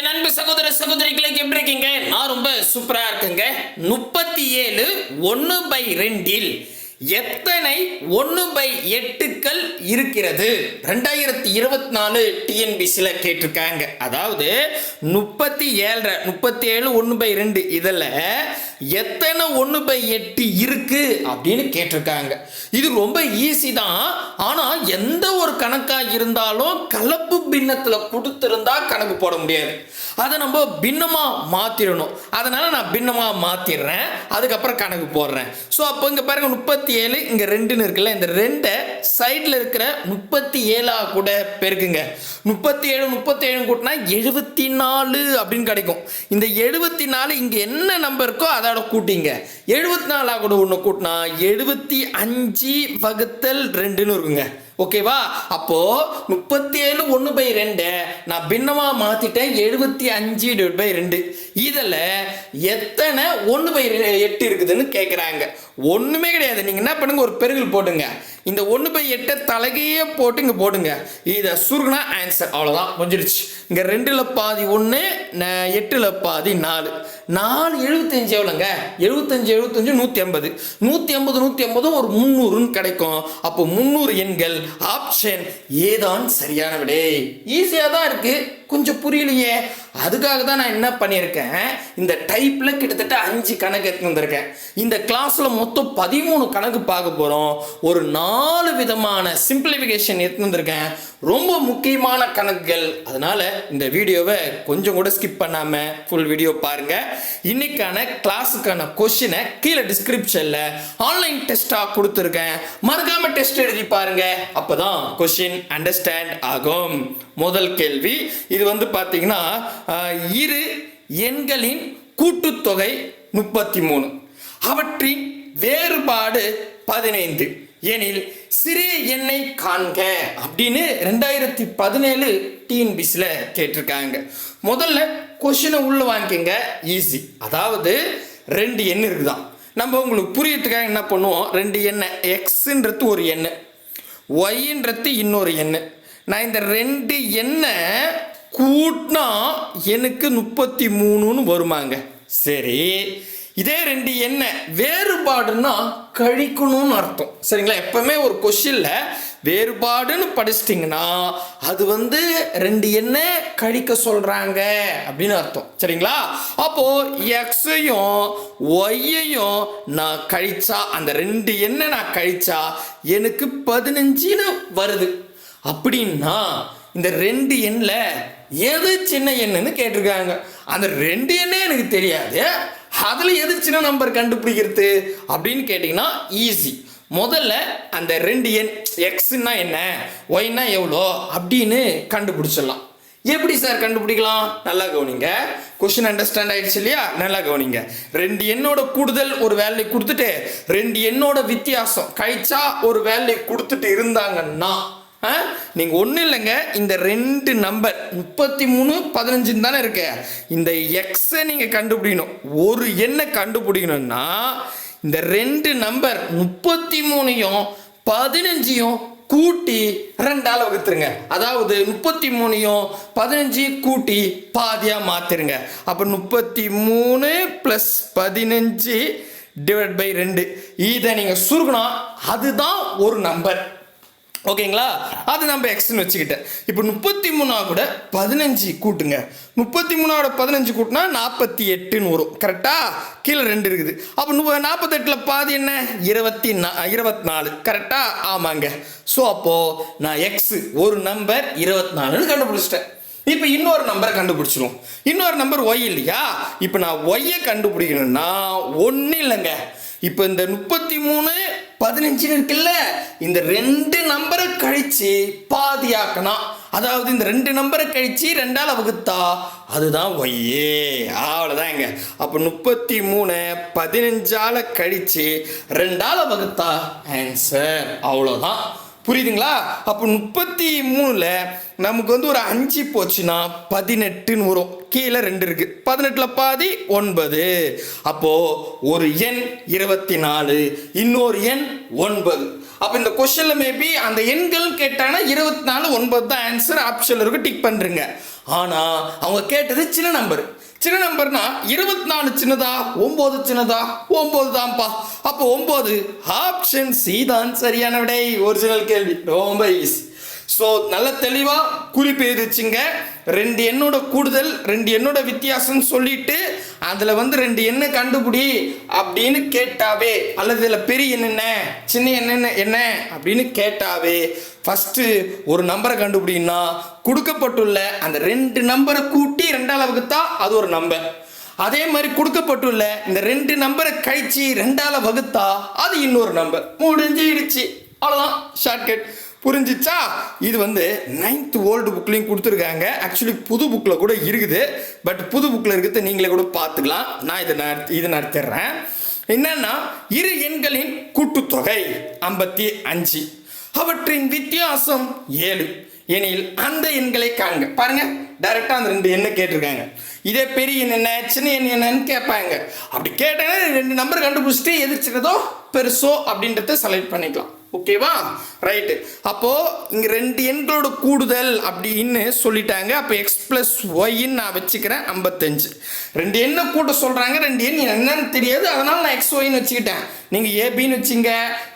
என் அன்பு சகோதர சகோதரிகளை எப்படி இருக்கீங்க? நான் ரொம்ப சூப்பரா இருக்குங்க. முப்பத்தி ஏழு ஒன்று பை ரெண்டில் எத்தனை ஒன்று பை எட்டுக்கள் இருக்கிறது? ரெண்டாயிரத்தி இருபத்தி நாலு டிஎன்பிசியில் கேட்டிருக்காங்க. அதாவது முப்பத்தி ஏழரை முப்பத்தி ஏழு ஒன்று பை ரெண்டு இதில் எத்தனை ஒன்று பை எட்டு இருக்கு அப்படின்னு கேட்டிருக்காங்க. இது ரொம்ப ஈஸி தான். ஆனால் எந்த ஒரு கணக்காக இருந்தாலும் கலப்பு பின்னத்தில் கொடுத்துருந்தா கணக்கு போட முடியாது. அதை நம்ம பின்னமாக மாற்றிடணும் அதனால் நான் பின்னமாக மாற்றிடுறேன் அதுக்கப்புறம் கணக்கு போடுறேன். ஸோ அப்போ இங்கே பாருங்கள் முப்பத்தி ஏழு இங்கே ரெண்டுன்னு இருக்குல்ல இந்த ரெண்டை சைடில் இருக்கிற முப்பத்தி ஏழாக கூட பெருக்குங்க. முப்பத்தி ஏழு முப்பத்தி ஏழு கூட்டினா எழுபத்தி நாலு அப்படின்னு கிடைக்கும். இந்த எழுபத்தி நாலு இங்கே என்ன நம்பர் இருக்கோ அதோட கூட்டிங்க. எழுபத்தி நாலாக கூட ஒன்று கூட்டினா எழுபத்தி அஞ்சு வகுத்தல் ரெண்டுன்னு இருக்குங்க. ஓகேவா அப்போ முப்பத்தி ஏழு ஒன்று பை ரெண்டு நான் பின்னமாக மாற்றிட்டேன் எழுபத்தி அஞ்சு டிவைட் பை ரெண்டு. இதில் எத்தனை ஒன்று பை எட்டு இருக்குதுன்னு கேட்குறாங்க ஒன்றுமே கிடையாது. நீங்கள் என்ன பண்ணுங்க? ஒரு பெருகல் போட்டுங்க. இந்த ஒன்று பை எட்டை தலைகையே போட்டு இங்கே போடுங்க. இதை சுருகுனா ஆன்சர் அவ்வளோதான் முடிஞ்சிருச்சு இங்கே ரெண்டில் பாதி ஒன்று எட்டில் பாதி நாலு. நாலு எழுபத்தஞ்சு எவ்வளோங்க எழுபத்தஞ்சு எழுபத்தஞ்சு நூற்றி ஐம்பது. நூற்றி ஐம்பது நூற்றி ஐம்பதும் ஒரு முந்நூறுன்னு கிடைக்கும். அப்போ முந்நூறு எண்கள் ஆப்ஷன் ஏதான் சரியான விடை ஈஸியாக தான் இருக்குது கொஞ்சம் புரியலையே. அதுக்காக தான் நான் என்ன பண்ணியிருக்கேன்? இந்த டைப்பில் கிட்டத்தட்ட அஞ்சு கணக்கு எடுத்து வந்திருக்கேன். இந்த கிளாஸில் மொத்தம் பதிமூணு கணக்கு பார்க்க போகிறோம் ஒரு நாலு விதமான சிம்பிளிஃபிகேஷன் எடுத்து வந்திருக்கேன். ரொம்ப முக்கியமான கணக்குகள். அதனால் இந்த வீடியோவை கொஞ்சம் கூட ஸ்கிப் பண்ணாமல் ஃபுல் வீடியோ பாருங்க. இன்னைக்கான கிளாஸுக்கான கொஷினை கீழே டிஸ்கிரிப்ஷனில் ஆன்லைன் டெஸ்ட்டாக கொடுத்துருக்கேன். மறக்காமல் டெஸ்ட் எழுதி பாருங்கள் அப்போ தான் கொஷின் அண்டர்ஸ்டாண்ட் ஆகும். முதல் கேள்வி. இது வந்து பார்த்தீங்கன்னா இரு எண்களின் கூட்டுத்தொகை முப்பத்தி மூணு அவற்றின் வேறுபாடு பதினைந்து. எனில் சிறிய எண்ணை காண்க அப்படின்னு ரெண்டாயிரத்தி பதினேழு டிஎன்பிசியில் கேட்டிருக்காங்க. முதல்ல கொஷினை உள்ள வாங்கிக்கங்க. ஈஸி அதாவது ரெண்டு எண் இருக்குதான். நம்ம உங்களுக்கு புரியறதுக்காக என்ன பண்ணுவோம்? ரெண்டு எண்ணெய் எக்ஸுன்றது ஒரு எண்ணெய் ஒய்ன்றது இன்னொரு எண்ணெய் நான் இந்த ரெண்டு எண்ணெய் கூட்டினா எனக்கு முப்பத்தி மூணுன்னு வருமாங்க. சரி. இதே ரெண்டு எண்ணெய் வேறுபாடுன்னா கழிக்கணும்னு அர்த்தம். சரிங்களா? எப்பவுமே ஒரு கொஷினில் வேறுபாடுன்னு படிச்சிட்டிங்கன்னா அது வந்து ரெண்டு எண்ணெய் கழிக்க சொல்கிறாங்க அப்படின்னு அர்த்தம். சரிங்களா? அப்போது எக்ஸையும் ஒய்யையும் நான் கழிச்சா அந்த ரெண்டு எண்ணெய் நான் கழிச்சா எனக்கு பதினஞ்சுன்னு வருது. அப்படின்னா இந்த ரெண்டு எண்ணில் எது சின்ன எண்ணுன்னு கேட்டிருக்காங்க. அந்த ரெண்டு எண்ணே எனக்கு தெரியாது. அதில் எது சின்ன நம்பர் கண்டுபிடிக்கிறது அப்படின்னு கேட்டிங்கன்னா ஈஸி முதல்ல அந்த ரெண்டு எண் எக்ஸ்னா என்ன ஒய்னா எவ்வளோ அப்படின்னு கண்டுபிடிச்சிடலாம். எப்படி சார் கண்டுபிடிக்கலாம்? நல்லா கவனிங்க. கொஷின் அண்டர்ஸ்டாண்ட் ஆயிடுச்சு இல்லையா? நல்லா கவனிங்க. ரெண்டு எண்ணோட கூடுதல் ஒரு வேல்யூ கொடுத்துட்டு ரெண்டு எண்ணோட வித்தியாசம் கழிச்சா ஒரு வேல்யூ கொடுத்துட்டு இருந்தாங்கன்னா ஆ? நீங்க ஒன்றும் இல்லைங்க. இந்த ரெண்டு நம்பர் முப்பத்தி மூணு பதினஞ்சுன்னு தானே இருக்கு. இந்த எக்ஸை நீங்க கண்டுபிடிக்கணும். ஒரு எண்ணை கண்டுபிடிக்கணும்னா இந்த ரெண்டு நம்பர் முப்பத்தி மூணையும் பதினஞ்சையும் கூட்டி ரெண்டால் வகுத்துருங்க. அதாவது முப்பத்தி மூணையும் பதினஞ்சு கூட்டி பாதியாக மாற்றிருங்க அப்போ முப்பத்தி மூணு ப்ளஸ் பதினஞ்சு டிவைட் பை ரெண்டு. இதை நீங்கள் சுருக்கணும். அதுதான் ஒரு நம்பர் ஓகேங்களா? அது நம்ம எக்ஸ்னு வச்சுக்கிட்டேன் இப்போ முப்பத்தி மூணா கூட பதினஞ்சு கூட்டுங்க. முப்பத்தி மூணாவோட பதினஞ்சு கூட்டினா நாற்பத்தி எட்டுன்னு வரும் கரெக்டா கீழே ரெண்டு இருக்குது. அப்போ நாற்பத்தெட்டில் பாதி என்ன? இருபத்தி நா இருபத்தி நாலு கரெக்டா ஆமாங்க. ஸோ அப்போது நான் எக்ஸ் ஒரு நம்பர் இருபத்தி நாலுன்னு கண்டுபிடிச்சிட்டேன். இப்போ இன்னொரு நம்பரை கண்டுபிடிச்சிரும் இன்னொரு நம்பர் ஒய் இல்லையா? இப்போ நான் ஒய்யை கண்டுபிடிக்கணும்னா ஒன்றும் இல்லைங்க. இப்போ இந்த முப்பத்தி மூணு பதினஞ்சுன்னு இருக்குல்ல இந்த ரெண்டு நம்பரை கழிச்சு பாதியாக்கணும். அதாவது இந்த ரெண்டு நம்பரை கழித்து ரெண்டால் வகுத்தா அதுதான் ஒய்யே அவ்வளோதாங்க அப்போ முப்பத்தி மூணு பதினஞ்சால கழித்து ரெண்டால வகுத்தா ஆன்சர் அவ்வளோதான் புரியுதுங்களா? அப்போ முப்பத்தி மூணுல நமக்கு வந்து ஒரு அஞ்சு போச்சுன்னா பதினெட்டுன்னு வரும். கீழே ரெண்டு இருக்கு. பதினெட்டுல பாதி ஒன்பது. அப்போ ஒரு எண் இருபத்தி நாலு இன்னொரு எண் ஒன்பது. அப்போ இந்த கொஸ்டின்ல மேபி அந்த எண்கள் கேட்டானா இருபத்தி நாலு ஒன்பது தான் ஆன்சர் ஆப்ஷன்ல இருக்கு டிக் பண்றீங்க. ஆனால் அவங்க கேட்டது சின்ன நம்பர் சின்ன நம்பர்னா இருபத்தி நாலு சின்னதா ஒம்பது சின்னதா ஒம்பது தான்ப்பா அப்போ ஒம்பது ஆப்ஷன் சி தான் சரியான விடை. ஒரிஜினல் கேள்வி ரொம்ப ஈஸி ஸோ நல்ல தெளிவாக குறிப்பு எழுதிச்சிங்க. ரெண்டு எண்ணோட கூடுதல் ரெண்டு எண்ணோட வித்தியாசம் சொல்லிட்டு அதில் வந்து ரெண்டு எண்ணை கண்டுபிடி அப்படின்னு கேட்டாவே அல்லது இதில் பெரிய என்னென்ன சின்ன என்னென்ன என்ன அப்படின்னு கேட்டாவே ஃபஸ்ட்டு ஒரு நம்பரை கண்டுபிடின்னா கொடுக்கப்பட்டுள்ள அந்த ரெண்டு நம்பரை கூட்டி ரெண்டாவது வகுத்தா அது ஒரு நம்பர் அதே மாதிரி கொடுக்கப்பட்டுள்ள இந்த ரெண்டு நம்பரை கழிச்சு ரெண்டால வகுத்தா அது இன்னொரு நம்பர் முடிஞ்சிடுச்சு. அவ்வளோதான் ஷார்ட்கட் புரிஞ்சிச்சா? இது வந்து நைன்த் ஓல்டு புக்லேயும் கொடுத்துருக்காங்க. ஆக்சுவலி புது புக்கில் கூட இருக்குது. பட் புது புக்கில் இருக்கிறத நீங்களே கூட பார்த்துக்கலாம். நான் இதை நான் இதை நடத்திடுறேன் என்னன்னா இரு எண்களின் கூட்டுத்தொகை ஐம்பத்தி அஞ்சு. அவற்றின் வித்தியாசம் ஏழு. எனில் அந்த எண்களை காண்க. பாருங்கள் டைரெக்டாக அந்த ரெண்டு எண்ணை கேட்டிருக்காங்க. இதே பெரிய எண் என்ன சின்ன எண் என்னன்னு கேட்பாங்க. அப்படி கேட்டாங்கன்னா ரெண்டு நம்பர் கண்டுபிடிச்சிட்டு எது சின்னதோ பெருசோ அப்படின்றத செலக்ட் பண்ணிக்கலாம். ஓகேவா ரைட்டு அப்போது இங்கே ரெண்டு எண்களோட கூடுதல் அப்படின்னு சொல்லிட்டாங்க. அப்போ எக்ஸ் ப்ளஸ் ஒய்ன்னு நான் வச்சுக்கிறேன் ஐம்பத்தஞ்சு. ரெண்டு எண்ணை கூட்ட சொல்கிறாங்க ரெண்டு எண் என்னன்னு தெரியாது. அதனால் நான் எக்ஸ் ஒய்ன்னு வச்சுக்கிட்டேன். நீங்கள் ஏபின்னு வச்சுங்க.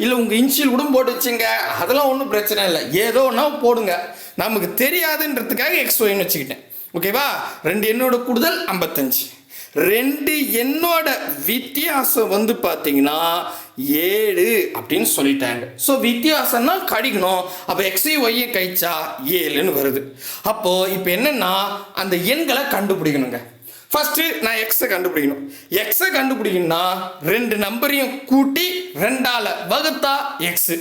இல்லை உங்கள் இன்ஷியல் கூட போட்டு வச்சுங்க. அதெல்லாம் ஒன்றும் பிரச்சனை இல்லை. ஏதோ ஒன்றா போடுங்க. நமக்கு தெரியாதுன்றதுக்காக எக்ஸ் ஒய்ன்னு வச்சுக்கிட்டேன். ஓகேவா ரெண்டு எண்ணோட கூடுதல் ஐம்பத்தஞ்சு. ரெண்டு எண்ணோட வித்தியாசம் வந்து பார்த்தீங்கன்னா ஏழு அப்படின்னு சொல்லிட்டாங்க. ஸோ வித்தியாசம்னா கடிக்கணும். அப்போ எக்ஸை ஒய்யை கழிச்சா ஏழுன்னு வருது. அப்போது இப்போ என்னென்னா அந்த எண்களை கண்டுபிடிக்கணுங்க. ஃபஸ்ட்டு நான் எக்ஸை கண்டுபிடிக்கணும். எக்ஸை கண்டுபிடிக்கணும்னா ரெண்டு நம்பரையும் கூட்டி ரெண்டால வகுத்தா எக்ஸு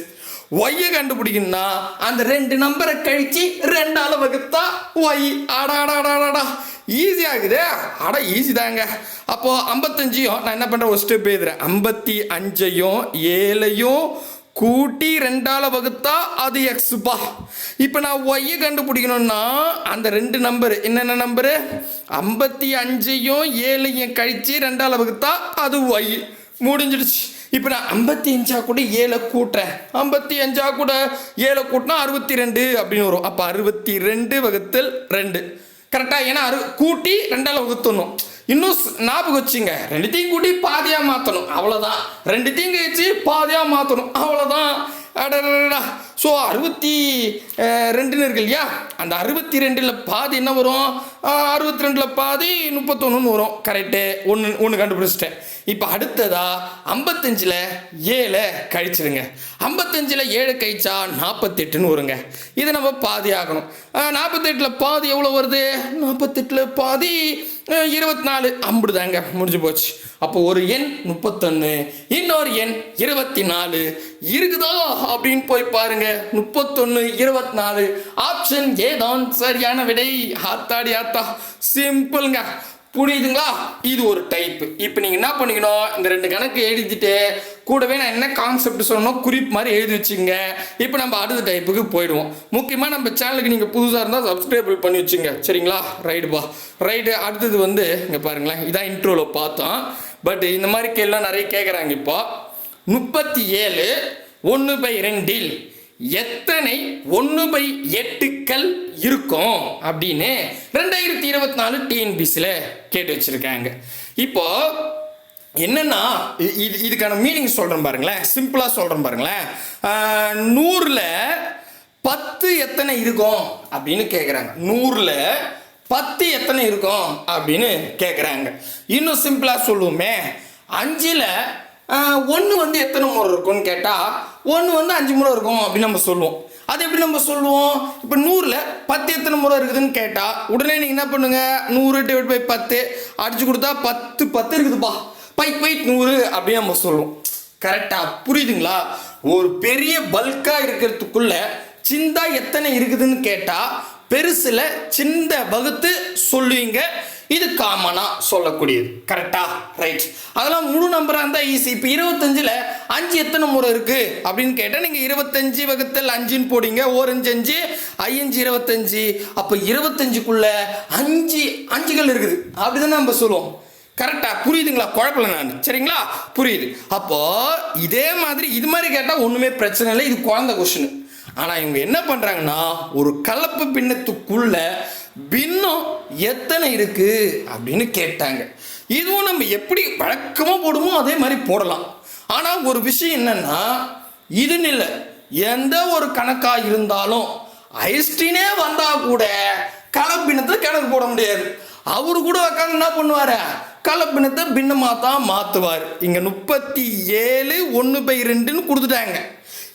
ஒய்யை கண்டுபிடிக்கணும்னா அந்த ரெண்டு நம்பரை கழிச்சு ரெண்டால வகுத்தா ஒய் அடாடாடாடாடா ஈஸி ஆகுது. அட ஈஸி தாங்க. அப்போ ஐம்பத்தஞ்சையும் நான் என்ன பண்ணுறேன் ஒரு ஸ்டெப் எழுதுறேன். ஐம்பத்தி அஞ்சையும் ஏழையும் கூட்டி ரெண்டால வகுத்தா அது எக்ஸுப்பா இப்போ நான் ஒய்யை கண்டுபிடிக்கணும்னா அந்த ரெண்டு நம்பரு என்னென்ன நம்பரு ஐம்பத்தி அஞ்சையும் ஏழையும் கழிச்சு ரெண்டால வகுத்தா அது ஒய் முடிஞ்சிடுச்சு. இப்போ நான் ஐம்பத்தி அஞ்சா கூட ஏழை கூட்டுறேன். ஐம்பத்தி அஞ்சா கூட ஏழை கூட்டினா அறுபத்தி ரெண்டு அப்படின்னு வரும். அப்போ அறுபத்தி ரெண்டு வகுத்தல் ரெண்டு. கரெக்டாக ஏன்னா அறு கூட்டி ரெண்டால் வகுத்தணும் இன்னும் ஞாபகம் வச்சுங்க. ரெண்டுத்தையும் கூட்டி பாதியாக மாற்றணும் அவ்வளோதான் ரெண்டுத்தையும் கழிச்சு பாதியாக மாற்றணும் அவ்வளோதான் அடடா ஸோ அறுபத்தி ரெண்டுன்னு இருக்கு இல்லையா? அந்த அறுபத்தி ரெண்டில் பாதி என்ன வரும்? அறுபத்தி ரெண்டில் பாதி முப்பத்தொன்றுன்னு வரும். கரெக்டு ஒன்று ஒன்று கண்டுபிடிச்சிட்டேன். இப்போ அடுத்ததா ஐம்பத்தஞ்சில் ஏழை கழிச்சிடுங்க ஐம்பத்தஞ்சில் ஏழு கழிச்சா நாற்பத்தெட்டுன்னு வருங்க. இதை நம்ம பாதி ஆகணும். நாற்பத்தெட்டில் பாதி எவ்வளோ வருது? நாற்பத்தெட்டில் பாதி இருபத்தி நாலு அம்புடுதாங்க. முடிஞ்சு போச்சு. அப்போ ஒரு எண் முப்பத்தொன்று இன்னொரு எண் இருபத்தி நாலு இருக்குதோ அப்படின்னு போய் பாருங்க. முப்பத்தொன்று இருபத்தி நாலு ஆப்ஷன் ஏதான் சரியான விடை. ஆத்தாடி ஆத்தா. சிம்பிளுங்க புரியுதுங்களா? இது ஒரு டைப் இப்போ நீங்கள் என்ன பண்ணிக்கணும்? இந்த ரெண்டு கணக்கு எழுதிட்டு கூடவே நான் என்ன கான்செப்ட் சொல்லணும் குறிப்பு மாதிரி எழுதி வச்சுங்க இப்போ நம்ம அடுத்த டைப்புக்கு போயிடுவோம். முக்கியமாக நம்ம சேனலுக்கு நீங்கள் புதுசாக இருந்தால் சப்ஸ்கிரைபிள் பண்ணி வச்சுங்க சரிங்களா? ரைடுப்பா ரைடு அடுத்தது வந்து இங்கே பாருங்களேன். இதான் இன்ட்ரோவில் பார்த்தோம். பட் இந்த மாதிரி கேள்விலாம் நிறைய கேட்குறாங்க இப்போ. முப்பத்தி ஏழு ஒன்று பை ரெண்டில் எத்தனை ஒன்று பை எட்டுக்கள் இருக்கும் அப்படின்னு ரெண்டாயிரத்தி இருபத்தி நாலு டிஎன்பிசியில் கேட்டு வச்சுருக்காங்க. இப்போ என்னன்னா இது இதுக்கான மீனிங் சொல்கிறேன் பாருங்களேன். சிம்பிளாக சொல்கிறேன் பாருங்களேன். நூறில் பத்து எத்தனை இருக்கும் அப்படின்னு கேட்குறாங்க நூறில் பத்து எத்தனை இருக்கும் அப்படின்னு கேட்குறாங்க இன்னும் சிம்பிளாக சொல்லுவோமே. அஞ்சில் ஒன்று வந்து எத்தனை முறை இருக்கும்னு கேட்டால் ஒன்று வந்து அஞ்சு முறை இருக்கும் அப்படின்னு நம்ம சொல்லுவோம். அது எப்படி நம்ம சொல்லுவோம்? இப்போ நூறில் பத்து எத்தனை முறை இருக்குதுன்னு கேட்டால் உடனே நீங்கள் என்ன பண்ணுங்கள் நூறு டிவைட் பை பத்து அடிச்சு கொடுத்தா பத்து பத்து இருக்குதுப்பா. பை பை நூறு அப்படின்னு நம்ம சொல்லுவோம். கரெக்டாக புரியுதுங்களா? ஒரு பெரிய பல்காக இருக்கிறதுக்குள்ள சிந்தா எத்தனை இருக்குதுன்னு கேட்டால் பெருசில் சிந்த வகுத்து சொல்லுவீங்க. இது காமனாக சொல்லக்கூடியது. கரெக்டா ரைட் அதெல்லாம் முழு நம்பராக இருந்தால் ஈஸி இப்போ இருபத்தஞ்சில் அஞ்சு எத்தனை முறை இருக்குது அப்படின்னு கேட்டால் நீங்கள் இருபத்தஞ்சு வகுத்தல் அஞ்சுன்னு போடுங்க. ஓரஞ்சு அஞ்சு ஐயஞ்சு இருபத்தஞ்சு. அப்போ இருபத்தஞ்சுக்குள்ள அஞ்சு அஞ்சுகள் இருக்குது. அப்படிதானே நம்ம சொல்லுவோம். கரெக்டாக புரியுதுங்களா? குழப்பல நான். சரிங்களா? புரியுது. அப்போது இதே மாதிரி இது மாதிரி கேட்டால் ஒன்றுமே பிரச்சனை இல்லை. இது குழந்த கொஷின் ஆனால் இவங்க என்ன பண்ணுறாங்கன்னா ஒரு கலப்பு பின்னத்துக்குள்ளே பின்னம் எத்தனை இருக்கு அப்படின்னு கேட்டாங்க. இதுவும் நம்ம எப்படி வழக்கமாக போடுமோ அதே மாதிரி போடலாம். ஆனால் ஒரு விஷயம் என்னன்னா இதுன்னு இல்லை. எந்த ஒரு கணக்காக இருந்தாலும் ஐஸ்டினே வந்தால் கூட கலப்பினத்தில் கணக்கு போட முடியாது. அவரு கூட உட்காந்து என்ன பண்ணுவாரு? கலப்பினத்தை பின்னமாக தான் மாற்றுவார் இங்கே முப்பத்தி ஏழு ஒன்று பை ரெண்டுன்னு கொடுத்துட்டாங்க.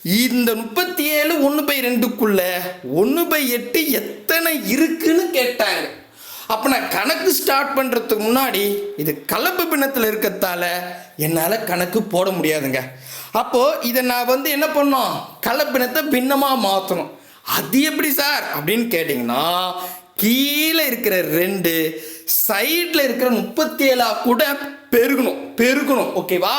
இந்த முப்பத்தி ஏழு ஒன்று பை ரெண்டுக்குள்ள ஒன்று பை எட்டு எத்தனை இருக்குன்னு கேட்டாங்க. அப்போ நான் கணக்கு ஸ்டார்ட் பண்ணுறதுக்கு முன்னாடி இது கலப்பு பின்னத்தில் இருக்கத்தால என்னால் கணக்கு போட முடியாதுங்க. அப்போது இதை நான் வந்து என்ன பண்ணோம்? கலப்பினத்தை பின்னமாக மாற்றணும் அது எப்படி சார்? அப்படின்னு கேட்டிங்கன்னா கீழே இருக்கிற ரெண்டு சைடில் இருக்கிற முப்பத்தி ஏழா கூட பெருகணும். பெருகணும். ஓகேவா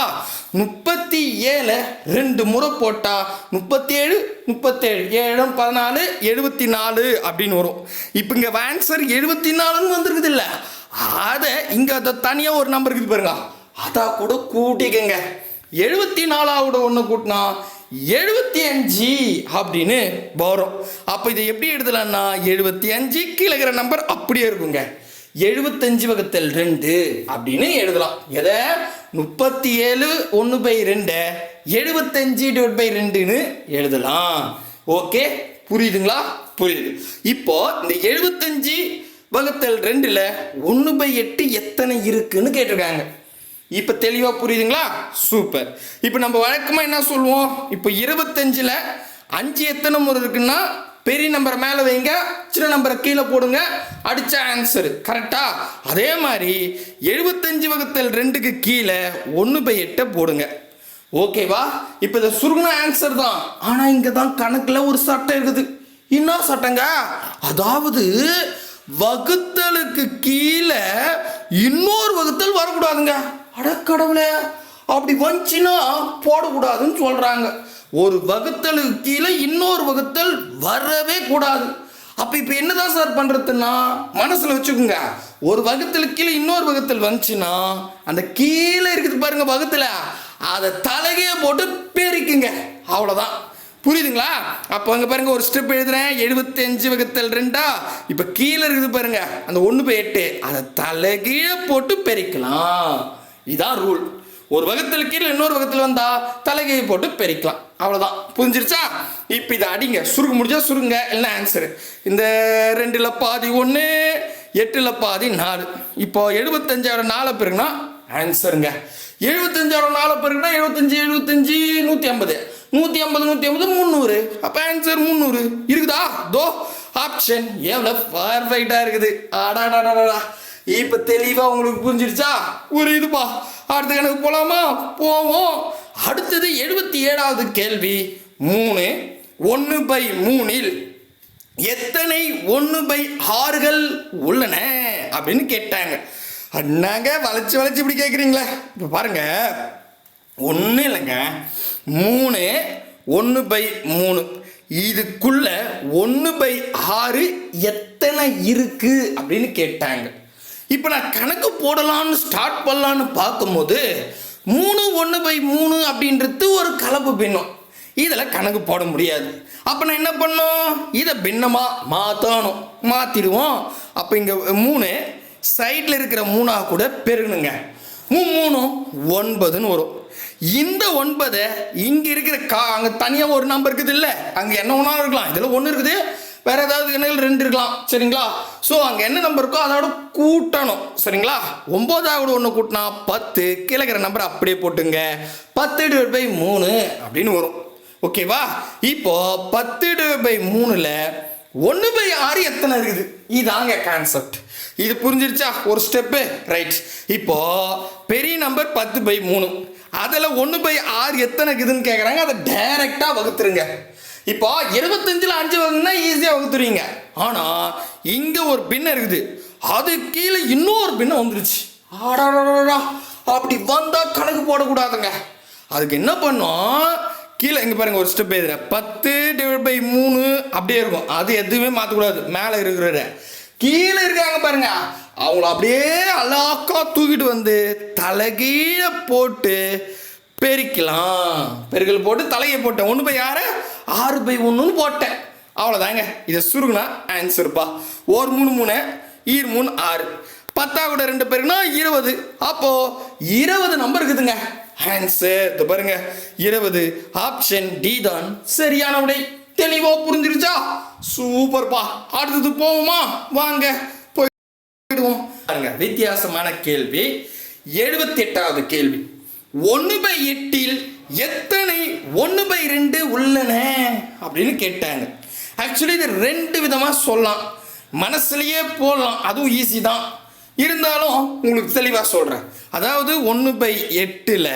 முப்பத்தி ஏழு ரெண்டு முறை போட்டால் முப்பத்தி ஏழு முப்பத்தேழு ஏழு. பதினாலு எழுபத்தி நாலு அப்படின்னு வரும். இப்போ இங்கே ஆன்சர் எழுபத்தி நாலுன்னு வந்துருக்குது இல்லை அதை இங்கே அதை தனியாக ஒரு நம்பர் இருக்குது பாருங்க. அதை கூட கூட்டிக்கங்க. எழுபத்தி நாலாவோட ஒன்று கூட்டினா எழுபத்தி அஞ்சு அப்படின்னு வரும். அப்போ இதை எப்படி எழுதலாம்னா எழுபத்தி அஞ்சு கீழே இருக்கிற நம்பர் அப்படியே இருக்குங்க. எழுபத்தஞ்சு வகுத்தல் ரெண்டு அப்படின்னு எழுதலாம். எதை? முப்பத்தி ஏழு ஒன்று பை ரெண்டு எழுபத்தஞ்சு டிவைட் பை ரெண்டுன்னு எழுதலாம். ஓகே? புரியுதுங்களா? புரியுது. இப்போ இந்த எழுபத்தஞ்சு வகுத்தல் ரெண்டில் ஒன்று பை எட்டு எத்தனை இருக்குன்னு கேட்டிருக்காங்க. இப்போ தெளிவாக புரியுதுங்களா? சூப்பர். இப்போ நம்ம வழக்கமாக என்ன சொல்லுவோம்? இப்போ இருபத்தஞ்சில் அஞ்சு எத்தனை முறை இருக்குன்னா பெரிய நம்பரை மேலே வைங்க சின்ன நம்பரை கீழே போடுங்க அடித்த ஆன்சர் கரெக்டாக அதே மாதிரி எழுபத்தஞ்சு வகுத்தல் ரெண்டுக்கு கீழே ஒன்று பை எட்டை போடுங்க. ஓகேவா இப்போ இதை சுருங்கின ஆன்சர் தான். ஆனால் இங்கே தான் கணக்கில் ஒரு சட்டம் இருக்குது. என்ன சட்டங்க? அதாவது வகுத்தலுக்கு கீழே இன்னொரு வகுத்தல் வரக்கூடாதுங்க. அடக்கடவுளே அப்படி வந்துச்சுன்னா போடக்கூடாதுன்னு சொல்கிறாங்க ஒரு வகுத்தலுக்கு கீழே இன்னொரு வகுத்தல் வரவே கூடாது. அப்போ இப்போ என்னதான் சார் பண்ணுறதுன்னா மனசில் வச்சுக்கோங்க. ஒரு வகுத்தலுக்கு கீழே இன்னொரு வகுத்தல் வந்துச்சுன்னா அந்த கீழே இருக்குது பாருங்க வகுத்தில். அதை தலைகையை போட்டு பெருக்குங்க. அவ்வளோதான் புரியுதுங்களா? அப்போ அங்கே பாருங்க ஒரு ஸ்டெப் எழுதுறேன். எழுபத்தஞ்சு வகுத்தல் ரெண்டா? இப்போ கீழே இருக்குது பாருங்க. அந்த ஒன்று போய் எட்டு. அதை தலைகீழ போட்டு பெருக்கலாம். இதான் ரூல் ஒரு வகத்தில் கீழே இன்னொரு வகத்தில் வந்தால் தலைகையை போட்டு பெருக்கலாம். அவ்வளோதான் புரிஞ்சிருச்சா? இப்போ இதை அடிங்க. சுருங்க முடிஞ்சால் சுருங்க. இல்லை ஆன்சரு இந்த ரெண்டில் பாதி ஒன்று எட்டில் பாதி நாலு. இப்போ எழுபத்தஞ்சாயிரம் நாலு பேருங்கன்னா ஆன்சருங்க எழுபத்தஞ்சாயிரம் நாலு பேருக்குன்னா எழுபத்தஞ்சு எழுபத்தஞ்சி நூற்றி ஐம்பது. நூற்றி ஐம்பது நூற்றி ஐம்பது முந்நூறு. அப்போ ஆன்சர் முந்நூறு. இருக்குதா? தோ ஆப்ஷன் எவ்வளோ பர்ஃபெக்டாக இருக்குது. ஆடாடாடாடா இப்போ தெளிவாக உங்களுக்கு புரிஞ்சிருச்சா? ஒரு இதுப்பா. அடுத்த கணக்கு போகலாமா போவோம். அடுத்தது எழுபத்தி ஏழாவது கேள்வி. மூணு ஒன்று பை மூணில் எத்தனை ஒன்று பை ஆறுகள் உள்ளன? அப்படின்னு கேட்டாங்க. அண்ணாங்க வளைச்சு வளைச்சு இப்படி கேட்குறீங்களே இப்போ பாருங்க. ஒன்றும் இல்லைங்க. மூணு ஒன்று பை மூணு. இதுக்குள்ள ஒன்று பை ஆறு எத்தனை இருக்கு? அப்படின்னு கேட்டாங்க. இப்போ நான் கணக்கு போடலான்னு ஸ்டார்ட் பண்ணலான்னு பார்க்கும்போது மூணு ஒன்று பை மூணு அப்படின்றது ஒரு கலப்பு பின்னம். இதில் கணக்கு போட முடியாது. அப்போ நான் என்ன பண்ணோம்? இதை பின்னமாக மாற்றணும் மாற்றிடுவோம் அப்போ இங்கே மூணு சைடில் இருக்கிற மூணாக கூட பெருகணுங்க மூ மூணு ஒன்பதுன்னு வரும். இந்த ஒன்பதை இங்கே இருக்கிற கா அங்கே தனியாக ஒரு நம்பர் இருக்குது இல்லை அங்கே என்ன ஒன்றா இருக்கலாம். இதில் ஒன்று இருக்குது. வேறு ஏதாவது எண்ணுகள் ரெண்டு இருக்கலாம் சரிங்களா? ஸோ அங்கே என்ன நம்பர் இருக்கோ அதோட கூட்டணும் சரிங்களா? ஒம்போதாவது ஒன்று கூட்டினா பத்து கீழே இருக்கிற நம்பர் அப்படியே போட்டுங்க. பத்து டிவைட் பை மூணு அப்படின்னு வரும். ஓகேவா இப்போ பத்து டிவைட் பை மூணில் ஒன்று பை ஆறு எத்தனை இருக்குது? இதாங்க கான்செப்ட் இது புரிஞ்சிருச்சா? ஒரு ஸ்டெப்பு ரைட் இப்போ பெரிய நம்பர் பத்து பை மூணு. அதில் ஒன்று பை ஆறு எத்தனை இருக்குதுன்னு கேட்குறாங்க அதை டைரெக்டாக வகுத்துருங்க. இப்போ இருபத்தஞ்சில் அஞ்சு வகுனா ஈஸியாக வகுத்துருவீங்க ஆனால் இங்கே ஒரு பின்ன இருக்குது. அது கீழே இன்னொரு பின்ன வந்துருச்சு. ஆடாடா அப்படி வந்தால் கணக்கு போடக்கூடாதுங்க. அதுக்கு என்ன பண்ணோம் கீழே இங்கே பாருங்க ஒரு ஸ்டெப் எழுதுறேன். பத்து டிவைட் பை மூணு அப்படியே இருக்கும். அது எதுவுமே மாற்றக்கூடாது மேலே இருக்கிற கீழே இருக்காங்க பாருங்க. அவங்கள அப்படியே அழகா தூக்கிட்டு வந்து தலைகீழே போட்டு பெருக்கலாம். பெருக்கல் போட்டு தலையை போட்டேன். ஒன்று போய் யாரை? ஆறு பை ஒன்றுன்னு போட்டேன். அவ்வளோதாங்க இதை சுருகுனா ஆன்சர்ப்பா ஒரு மூணு மூணு ஈர் மூணு ஆறு. பத்தா கூட ரெண்டு பேருக்குன்னா இருபது. அப்போ இருபது நம்பர் இருக்குதுங்க. ஆன்சர் இது பாருங்க. இருபது. ஆப்ஷன் டி தான் சரியான விடை தெளிவா புரிஞ்சிருச்சா? சூப்பர்ப்பா அடுத்தது போவோமா? வாங்க. போய் போயிடுவோம் பாருங்க வித்தியாசமான கேள்வி. எழுபத்தி எட்டாவது கேள்வி. ஒன்று பை எட்டில் எத்தனை ஒன்று பை ரெண்டு உள்ளன? அப்படின்னு கேட்டாங்க. ஆக்சுவலி இது ரெண்டு விதமாக சொல்லலாம். மனசுலையே போடலாம். அதுவும் ஈஸி தான். இருந்தாலும் உங்களுக்கு தெளிவாக சொல்கிறேன் அதாவது ஒன்று பை எட்டில்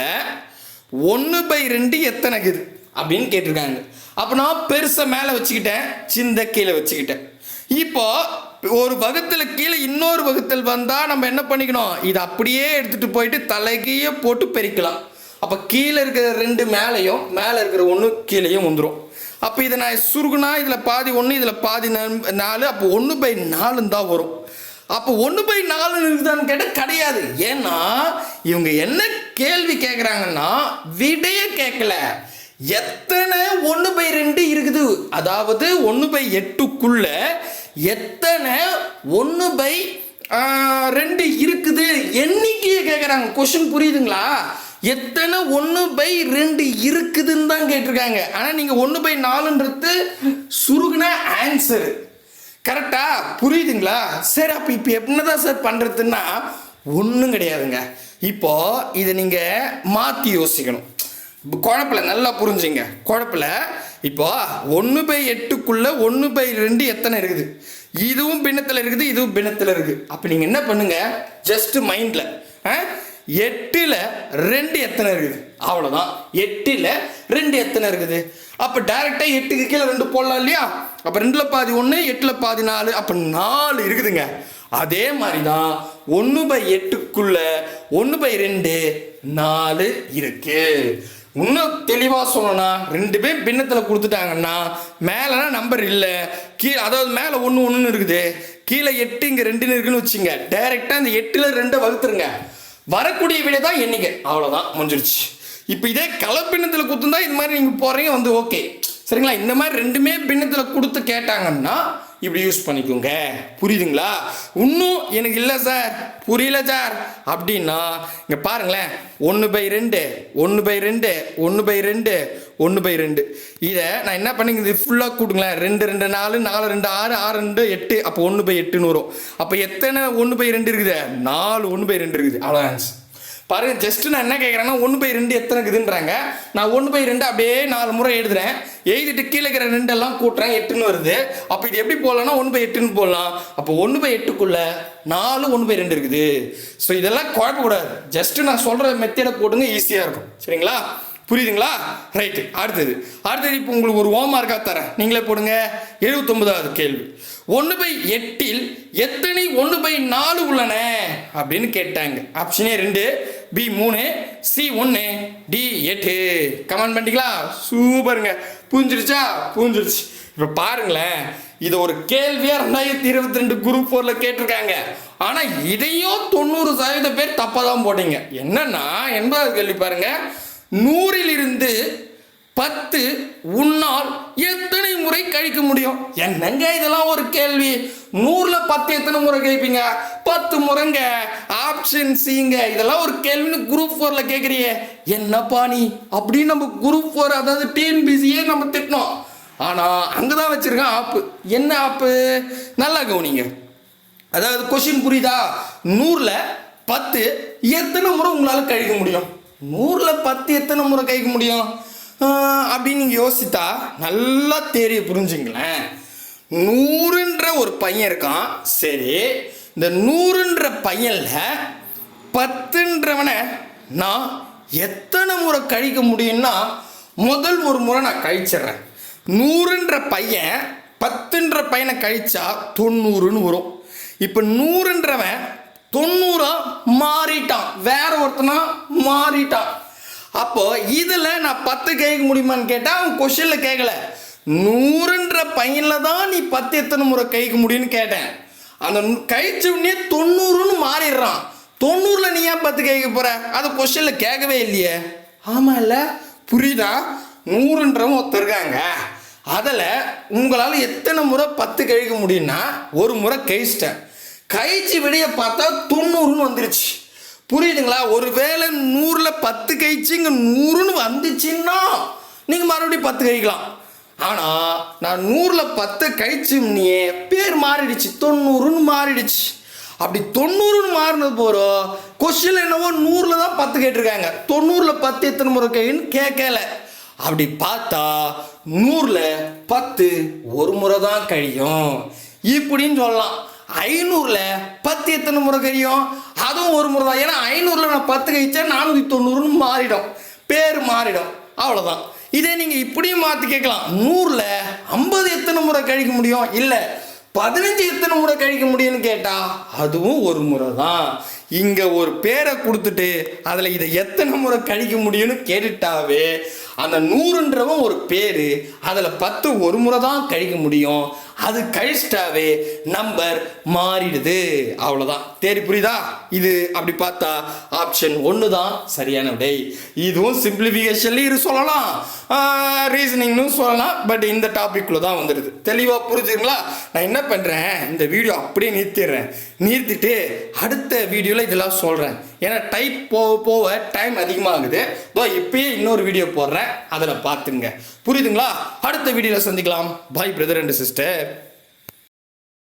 ஒன்று பை ரெண்டு எத்தனை இருக்குது? அப்படின்னு கேட்டிருக்காங்க. அப்போ நான் பெருசை மேலே வச்சுக்கிட்டேன். சிந்த கீழே வச்சுக்கிட்டேன். இப்போ ஒரு வகுத்தில் கீழே இன்னொரு வகுத்தல் வந்தால் நம்ம என்ன பண்ணிக்கணும்? இதை அப்படியே எடுத்துகிட்டு போயிட்டு தலைகையே போட்டு பெருக்கலாம். அப்போ கீழே இருக்கிற ரெண்டு மேலேயும் மேலே இருக்கிற ஒன்று கீழேயும் வந்துடும் அப்போ இதை நான் சுருகுனா இதில் பாதி ஒன்று இதில் பாதி நாலு அப்போ ஒன்று பை நாலுன்னு தான் வரும். அப்போ ஒன்று பை நாலு இருக்குதான்னு கேட்டால் கிடையாது. ஏன்னா இவங்க என்ன கேள்வி கேட்குறாங்கன்னா விடைய கேட்கல எத்தனை ஒன்று பை ரெண்டு இருக்குது? அதாவது ஒன்று பை எட்டுக்குள்ள எத்தனை ஒன்று பை ரெண்டு இருக்குது? எண்ணிக்கையை கேட்குறாங்க கொஷின் புரியுதுங்களா? எத்தனை ஒன்று பை ரெண்டு இருக்குதுன்னு தான் கேட்டிருக்காங்க. ஆனால் நீங்கள் ஒன்று பை நாலுன்றது சுருகுன ஆன்சரு கரெக்டா புரியுதுங்களா? சரி அப்போ இப்போ என்னதான் சார் பண்ணுறதுன்னா ஒன்றும் கிடையாதுங்க. இப்போ இதை நீங்கள் மாற்றி யோசிக்கணும். இப்போ நல்லா புரிஞ்சுங்க. குழப்பில் இப்போ ஒன்று பை எட்டுக்குள்ளே ஒன்று பை ரெண்டு எத்தனை இருக்குது? இதுவும் பின்னத்தில் இருக்குது இதுவும் பின்னத்தில் இருக்குது. அப்போ நீங்கள் என்ன பண்ணுங்க? ஜஸ்ட் மைண்டில் ஆ? எட்டில் ரெண்டு எத்தனை இருக்குது? அவ்வளோதான் எட்டில் ரெண்டு எத்தனை இருக்குது? அப்போ டைரெக்டாக எட்டுக்கு கீழே ரெண்டு போடலாம் இல்லையா? அப்போ ரெண்டில் பாதி ஒன்று எட்டில் பாதி நாலு அப்போ நாலு இருக்குதுங்க. அதே மாதிரி தான் ஒன்று பை எட்டுக்குள்ள ஒன்று பை ரெண்டு நாலு இருக்கு. இன்னும் தெளிவாக சொல்லணும்னா ரெண்டு பேரும் பின்னத்தில் கொடுத்துட்டாங்கன்னா மேலேனா நம்பர் இல்லை. கீழே அதாவது மேலே ஒன்று ஒன்றுன்னு இருக்குது. கீழே எட்டு இங்கே ரெண்டுன்னு இருக்குன்னு வச்சுங்க டைரெக்டாக அந்த எட்டில் ரெண்டை வகுத்துருங்க. வரக்கூடிய விடை தான் எண்ணிக்கை. அவ்வளோதான் முடிஞ்சிருச்சு. இப்போ இதே கலப்பின்னத்தில் கொடுத்துருந்தா இது மாதிரி நீங்கள் போகிறீங்க வந்து ஓகே சரிங்களா? இந்த மாதிரி ரெண்டுமே பின்னத்தில் கொடுத்து கேட்டாங்கன்னா இப்படி யூஸ் பண்ணிக்கோங்க. புரியுதுங்களா? இன்னும் எனக்கு இல்லை சார் புரியல சார் அப்படின்னா இங்கே பாருங்களேன். ஒன்று பை ரெண்டு ஒன்று பை ரெண்டு ஒன்று பை ரெண்டு ஒன்று பை ரெண்டு. இதை நான் என்ன பண்ணிங்க இது ஃபுல்லாக கூட்டுங்களேன். ரெண்டு ரெண்டு நாலு நாலு ரெண்டு ஆறு ஆறு ரெண்டு எட்டு. அப்போ ஒன்று பை எட்டுன்னு வரும். அப்போ எத்தனை ஒன்று பை ரெண்டு இருக்குது? நாலு ஒன்று பை ரெண்டு இருக்குது. அவ்வளோ பாருங்க ஜஸ்ட் நான் என்ன கேட்குறேன்னா ஒன்று பை ரெண்டு எத்தனை இருக்குதுன்றாங்க. நான் ஒன்று பை ரெண்டு அப்படியே நாலு முறை எழுதுறேன். எழுதிட்டு கீழே இருக்கிற ரெண்டெல்லாம் கூட்டுறேன் எட்டுன்னு வருது. அப்போ இது எப்படி போடலாம்னா ஒன்று பை எட்டுன்னு போடலாம். அப்போ ஒன்று பை எட்டுக்குள்ள நாலு ஒன்று பை ரெண்டு இருக்குது. ஸோ இதெல்லாம் குழப்பக்கூடாது. ஜஸ்ட் நான் சொல்கிற மெத்தேடை போட்டுங்க ஈஸியாக இருக்கும். சரிங்களா? புரியுதுங்களா? ரைட்டு அடுத்தது. அடுத்தது இப்போ உங்களுக்கு ஒரு ஹோம்ஒர்க்காக தரேன். நீங்களே போடுங்க. எழுபத்தொன்பதாவது கேள்வி. ஒன்று பை எட்டில் எத்தனை ஒன்று பை நாலு உள்ளன? அப்படின்னு கேட்டாங்க. ஆப்ஷனே ரெண்டு. பி மூணு சி ஒன்று டி எட்டு. கமெண்ட் பண்ணிட்டீங்களா சூப்பருங்க. புரிஞ்சிருச்சா? புரிஞ்சிருச்சு. இப்போ பாருங்களேன். இது ஒரு கேள்வியாக ரெண்டாயிரத்தி இருபத்தி ரெண்டு குரூப் ஃபோரில் கேட்டிருக்காங்க. ஆனால் இதையும் தொண்ணூறு சதவீத பேர் தப்பாக தான் போட்டீங்க. என்னன்னா எண்பதாவது கேள்வி பாருங்க. நூறிலிருந்து பத்து உன்னால் எத்தனை முறை கழிக்க முடியும்? என்னங்க இதெல்லாம் ஒரு கேள்வி? நூறுல பத்து எத்தனை முறை கழிப்பீங்க பத்து முறைங்க. ஆப்ஷன் சிங்க இதெல்லாம் ஒரு கேள்வின்னு குரூப் ஃபோர்ல கேட்குறியே என்னப்பா நீ? அப்படின்னு நம்ம குரூப் ஃபோர் அதாவது டிஎன்பிசியே நம்ம திட்டினோம் ஆனால் அங்கே தான் வச்சிருக்கேன் ஆப்பு என்ன ஆப்பு நல்லா கவனிங்க. அதாவது கொஷின் புரியுதா? நூறில் பத்து எத்தனை முறை உங்களால் கழிக்க முடியும்? நூறில் பத்து எத்தனை முறை கழிக்க முடியும்? அப்படின்னு நீங்கள் யோசித்தா நல்லா தேரிய புரிஞ்சுங்களேன். நூறுன்ற ஒரு பையன் இருக்கான். சரி இந்த நூறுன்ற பையனில் பத்துன்றவனை நான் எத்தனை முறை கழிக்க முடியும்னா முதல் ஒரு முறை நான் கழிச்சிடுறேன். நூறுன்ற பையன் பத்துன்ற பையனை கழிச்சா தொண்ணூறுன்னு வரும். இப்போ நூறுன்றவன் தொண்ணூறாக மாறிட்டான். வேற ஒருத்தனா மாறிட்டான். அப்போ இதில் நான் பத்து கழிக்க முடியுமான்னு கேட்டால் அவன் கொஷனில் கேட்கல. நூறுன்ற பையனில் தான் நீ பத்து எத்தனை முறை கழிக்க முடியும்னு கேட்டேன். அந்த கழிச்ச உடனே தொண்ணூறுன்னு மாறிடுறான். தொண்ணூறில் நீ ஏன் பத்து கேட்க போகிற அது கொஷனில் கேட்கவே இல்லையே. ஆமாம் இல்லை புரியுதா? நூறுன்றவங்க ஒருத்தர் இருக்காங்க. அதில் உங்களால் எத்தனை முறை பத்து கழிக்க முடியும்னா ஒரு முறை கழிச்சிட்டேன். கழிச்சு விடைய பார்த்தா தொண்ணூறுன்னு வந்துருச்சு. புரியுதுங்களா? ஒருவேளை நூறில் பத்து கழிச்சு இங்கே நூறுன்னு வந்துச்சுன்னா நீங்கள் மறுபடியும் பத்து கழிக்கலாம். ஆனால் நான் நூறில் பத்து கழிச்சும்னியே பேர் மாறிடுச்சு. தொண்ணூறுன்னு மாறிடுச்சு. அப்படி தொண்ணூறுன்னு மாறினது போகிறோம் கொஸ்டின் என்னவோ நூறில் தான் பத்து கேட்டிருக்காங்க. தொண்ணூறில் பத்து எத்தனை முறை கைன்னு கேட்கல. அப்படி பார்த்தா நூறில் பத்து ஒரு முறை தான் கழியும். இப்படின்னு சொல்லலாம். ஐநூறில் பத்து எத்தனை முறை கழியும் அதுவும் ஒரு முறை தான். ஏன்னா ஐநூறில் நான் பத்து கழிச்சா நானூற்றி தொண்ணூறுன்னு மாறிடும். பேர் மாறிடும். அவ்வளோதான் இதே நீங்கள் இப்படியும் மாற்றி கேட்கலாம். நூறில் ஐம்பது எத்தனை முறை கழிக்க முடியும்? இல்லை பதினஞ்சு எத்தனை முறை கழிக்க முடியும்னு கேட்டால் அதுவும் ஒரு முறை தான். இங்கே ஒரு பேரை கொடுத்துட்டு அதில் இதை எத்தனை முறை கழிக்க முடியும்னு கேட்டுட்டாவே அந்த நூறுன்றவன் ஒரு பேர் அதில் பத்து ஒரு முறை தான் கழிக்க முடியும். அது கழிச்சிட்டாவே நம்பர் மாறிடுது. அவ்வளோதான் தேடி புரியுதா? இது அப்படி பார்த்தா ஆப்ஷன் ஒன்று தான் சரியான விடை. இதுவும் சிம்பிளிஃபிகேஷன்லேயும் இது சொல்லலாம். ரீசனிங்னு சொல்லலாம். பட் இந்த டாபிக்குள்ள தான் வந்துடுது தெளிவாக புரிஞ்சுங்களா நான் என்ன பண்ணுறேன் இந்த வீடியோ அப்படியே நிறுத்திடுறேன். நிறுத்திட்டு அடுத்த வீடியோவில் இதெல்லாம் சொல்கிறேன் ஏன்னா டைப் போக போக டைம் அதிகமாகுது. தோ இப்பயே இன்னொரு வீடியோ போடுறேன். அதில் பார்த்துங்க. புரியுதுங்களா? அடுத்த வீடியோவில் சந்திக்கலாம். பாய் பிரதர் அண்ட் சிஸ்டர்